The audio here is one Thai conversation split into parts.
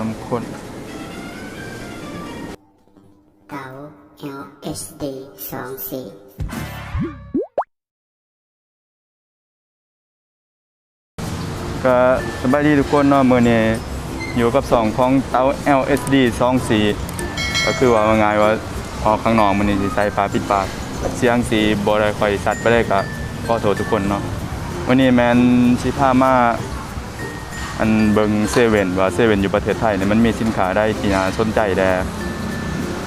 นมข้น เก๋า LSD สองสี่ก็สบายดีทุกคนเนาะมื้อนี้อยู่กับสองของเตา LSD 24ก็คือว่าง่ายๆว่าออกข้างนอกมื้อนี้สิใส่ฟ้าปิดปากเสียงสีบ่ได้ค่อยชัดไปเลยก็ขอโทษทุกคนเนาะวันนี้แม่นสิพามา อันเบิงเซเว่นว่าเซเว่นอยู่ประเทศไทยเนี่ยมันมีสินค้าได้ที่น่าสนใจแด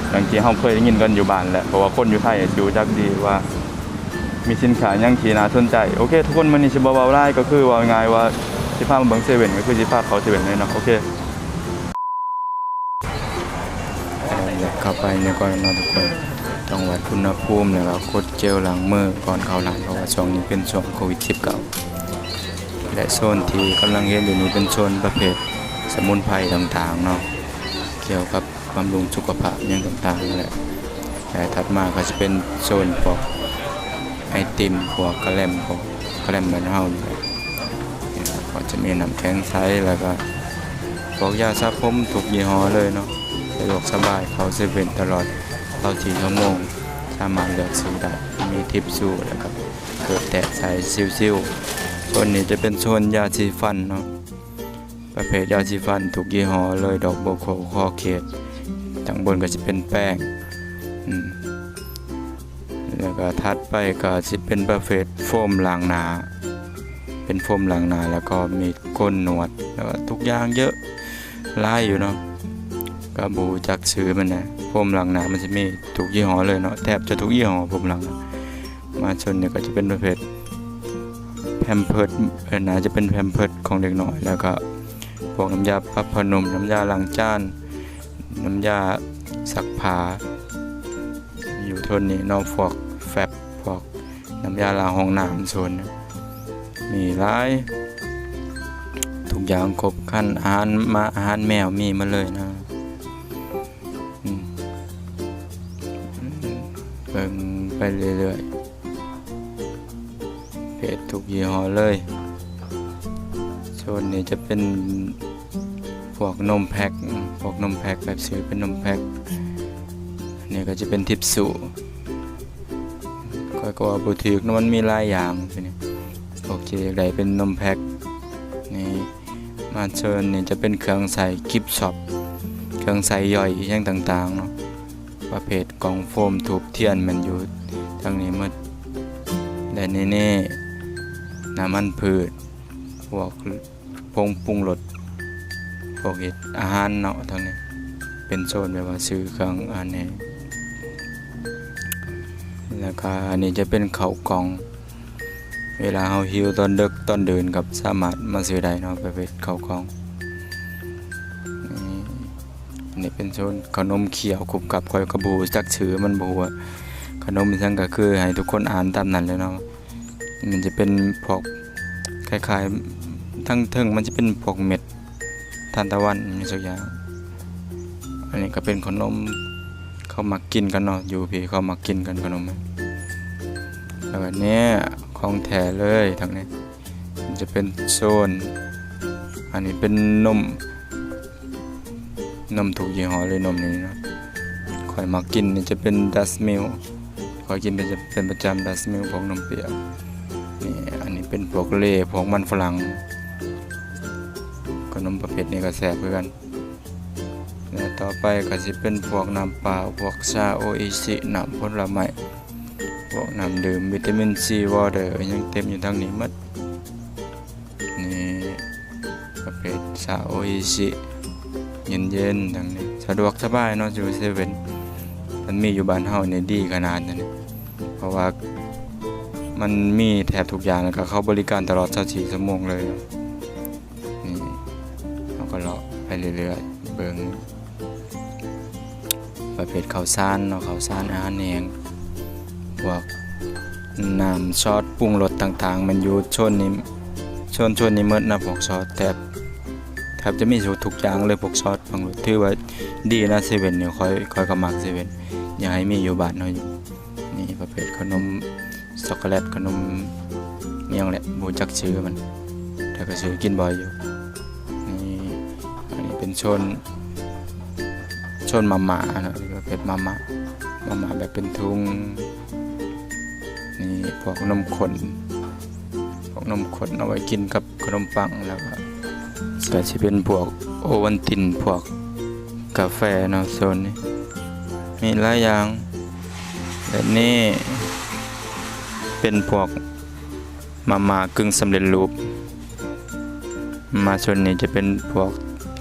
อย่างทีเฮาเคยได้ยินกันอยู่บ้านแหละเพราะว่าคนอยู่ไทยอยู่จักดีว่า มีสินค้ายังที่น่าสนใจโอเค ทุกคนมื้อนี้สิบ่เว้าหลายก็คือว่าง่ายว่าสิพามาเบิงเซเว่นก็คือสิพาเขาเซเว่นเลยเนาะโอเคเข้าไปเนี่ยก่อนเนาะทุกคนต้องวัดอุณหภูมิแล้วก็กดเจลล้างมือก่อนเข้าร้านเพราะว่าช่วงนี้เป็นช่วงโควิด 19 และโซนที่กำลังเห็นอยู่นี้เป็นโซนประเภทสมุนไพรต่างๆเนาะเกี่ยวกับบำรุงสุขภาพอย่างต่างๆนั่แหละแต่ถัดมาก็จะเป็นโซนพวกไอติมพวกกระแลมพวกกระแลมเหมือนเฮานี่แหละเนี่ยก็จะมีน้ำแข็งใสแล้วก็พวกยาสระผมทุกยี่ห้อเลยเนาะสะดวกสบายเขาเซเว่นตลอดเข้าสี่ชั่วโมงสามารถเลือกซื้อได้มีทิปซูแล้วก็เกิดแตะใส่ซิวๆ ส่วนนี้จะเป็นโซนยาสีฟันเนาะประเภทยาสีฟันทุกยี่ห้อเลยดอกโบโคคอเขตทางบนก็จะเป็นแป้งแล้วก็ทัดไปก็สิเป็นประเภทโฟมล้างหนาเป็นโฟมล้างหนาแล้วก็มีก้นหนวดแล้วก็ทุกอย่างเยอะหลายอยู่เนาะก็บูจักซื้อมันนะโฟมล้างหนามันจะมีทุกยี่ห้อเลยเนาะแทบจะทุกยี่ห้อโฟมล้างมาชนเนี่ยก็จะเป็นประเภท แพมเพิร์ดนาจะเป็นแพมเพิร์ดของเด็กน้อยแล้วก็พวกน้ำยาปรับผ้านมน้ำยาล้างจานน้ำยาซักผ้าอยู่ทนนี้นอกพวกแฟบพวกน้ำยาล้างห้องน้ำโซนเนี่ยมีหลายทุกอย่างครบขั้นอาหารมาอาหารแมวมีมาเลยนะเบิ่งไปเรื่อยๆ จทุกยี่ห้อเลยโซนนี้จะเป็นพวกนมแพ็คพวกนมแพ็คแบบซื้อเป็นนมแพ็คนี่ก็จะเป็นทิปสูก็ก็บูถึกนอะมันมีหลายอย่างนี้โอเคใดเป็นนมแพ็คนี่มาเชิญนี่จะเป็นเครื่องใส่กิฟช็อปเครื่องใส่ย่อยอย่างต่างๆเนาะประเภทกล่องโฟมทูบเทียนมันอยู่ทางนี้หมดและนี่นี่ น้ำมันพืช พวกพงปรุงรสพวกเห็ดอาหารเนาะทางนี้เป็นโซนแบบว่าซื้อเครื่องอันนี้แล้วก็อันนี้จะเป็นเขากล่อง เวลาเราหิวตอนดึกตอนเดินกับสามารถมาซื้อได้เนาะไปเป็นเขากล่องนี่อันนี้เป็นโซนขนมเขียวกรุบกับคอยกระบูจักชื่อมันบูว่าขนมสั่งก็คือให้ทุกคนอ่านตามนั้นเลยเนาะ มันจะเป็นพวกคล้ายๆทั้งเทิงมันจะเป็นพวกเม็ดทานตะวันมีสักอย่างอันนี้ก็เป็นขนมเขามักกินกันเนาะอยู่พี่เขามักกินกันขนมแล้วก็เนี้ยของแท้เลยทางนี้มันจะเป็นโซน อันนี้เป็นนมนมถูกยี่ห้อเลยนมนี้นะคอยมักกินนี่จะเป็นดัสมิลคอยกินเป็นเป็นประจำดัสมิลพวกนมเปียก เป็นพวกเล่พวกมันฝรั่งขนมประเภทนี้ก็แซบเหมือนกันแล้วต่อไปก็จะเป็นพวกน้ำเปล่าพวกชาโออิชิน้ำผลไม้พวกน้ำดื่มวิตามินซีวอเตอร์ยังเต็มอยู่ทางนี้หมดนี่ประเภทชาโออิชิเย็นๆทางนี้สะดวกสบายเนาะอยู่เซเว่นมันมีอยู่บ้านเฮาเนี่ยดีขนาดนั้นเพราะว่า มันมีแทบทุกอย่างแล้วก็เขาบริการตลอด24ชั่วโมงเลย นี่เราก็เลาะไปเรื่อยๆ เบิงประเภทข้าวสารเนาะข้าวสารอาหารแห้งพวกน้ำซอสปรุงรสต่างๆ มันอยู่ชนนี้ชนชนนี้หมดนะพวกซอสแทบแทบจะมีทุกอย่างเลยพวกซอสปรุงรสถือว่าดีนะเซเว่นเนี่ยคอยคอยกำมักเซเว่นอยากให้มีอยู่บ้านเนาะนี่ประเภทขนม ช็อกโกแลตขนมเมียงแหละบูจักชื่อมันแต่ก็ซื้อกินบ่อยอยู่นี่อันนี้เป็นเป็นชน ชนมาม่าเนาะประเภทมาม่ามาม่าแบบเป็นทุงนี่พวกนมข้นพวกนมข้นเอาไว้กินกับขนมปังแล้วก็ก็สิเป็นพวกโอวันตินพวกกาแฟเนาะโซนนี้มีหลายอย่างและนี่ เป็นพวกมาม่ากึ่งสำเร็จรูป มาส่วนนี้จะเป็นพวก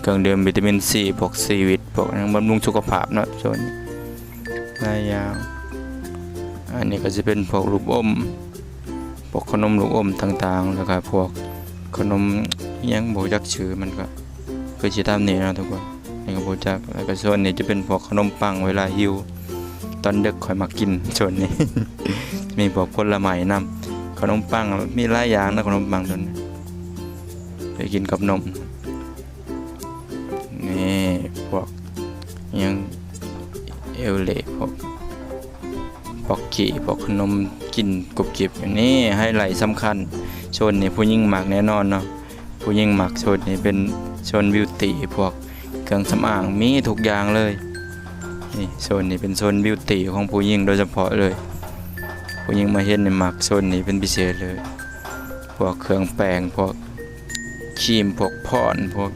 เครื่องดื่มวิตามินซีพวกซีวิตพวกนั้นบำรุงสุขภาพเนาะส่วนหลายอย่างอันนี้ก็จะเป็นพวกลูกอมพวกขนมลูกอมต่างๆแล้วก็พวกขนมยังโบจักชื่อมันก็คือสิตามนี้นะทุกคนนี่ก็โบจักแล้วก็ส่วนนี้จะเป็นพวกขนมปังเวลาหิว ตอนเดึกคอยมากินส่วนนี้ มีพวกผลไม้นํขนมปังมีหลายอย่างนะขนมปังตัวนี้ไปกินกับนม นี่พวกยังเอลเล่พวกพวกกี่พวกขนมกินกรุบกริบอันนี้ให้ไหลสำคัญโซนนี้ผู้หญิงหมักแน่นอนเนาะผู้หญิงหมักโซนนี้เป็นโซนบิวตี้พวกเครื่องสำอางมีทุกอย่างเลยนี่โซนนี้เป็นโซนบิวตี้ของผู้หญิงโดยเฉพาะเลย ผู้หญิงมาเห็นในหมักโซนนี้เป็นพิเศษเลย พวกเครื่องแปรงพวกครีมพวกพรพวก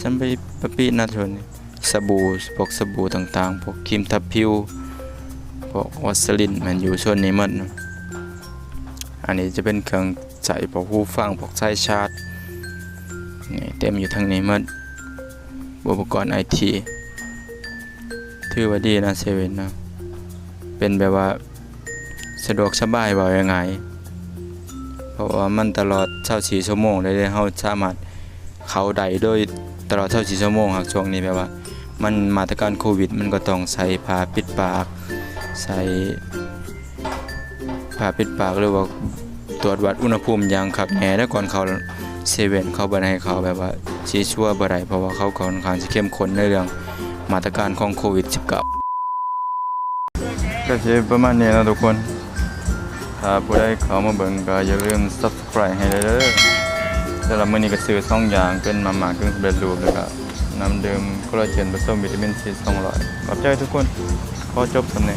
จำไปปะปีนาชนสบู่พวกสบู่ต่างๆ พวกครีมทับผิว พวกวัสลินมันอยู่ส่วนนี้มดเนอันนี้จะเป็นเครื่องใส่พวกหูฟังพวกสายชาร์จนี่เต็มอยู่ทางนี้หมดอุปกรณ์ไอทีถือว่าดีนะเซเว่นนะเป็นแบบว่าะดวกสบายเบายังไง เพราะว่ามันตลอด24ชั่วโมงเลยเด้เฮาสามารถเขาได้โดยตลอด24ชั่วโมงหากช่วงนี้แบบว่า มันมาตรการโควิด มันก็ต้องใส่ผ้าปิดปาก ใส่ผ้าปิดปากหรือว่าตรวจวัดอุณหภูมิอย่างขับแหน่แล้วก่อนเขาเซเว่นเขาบ่ได้ให้เขาแบบว่าชี้ชั่วบ่ได้เพราะว่าเขาค่อนข้างสิเข้มข้นในเรื่องมาตรการของโควิด -19 ก็สิประมาณนี้นะทุกคน ถ้าผู้ใดเข้ามาเบิ่งก็อย่าลืม subscribe ให้เลยเด้อสำหรับมื้อนี้ก็ซื้อสองอย่างเป็นมาม่ากึ่งสำเร็จรูปแล้วก็น้ำดื่มคอลลาเจนผสมวิตามินซี200ขอบใจทุกคน ขอจบสำเนา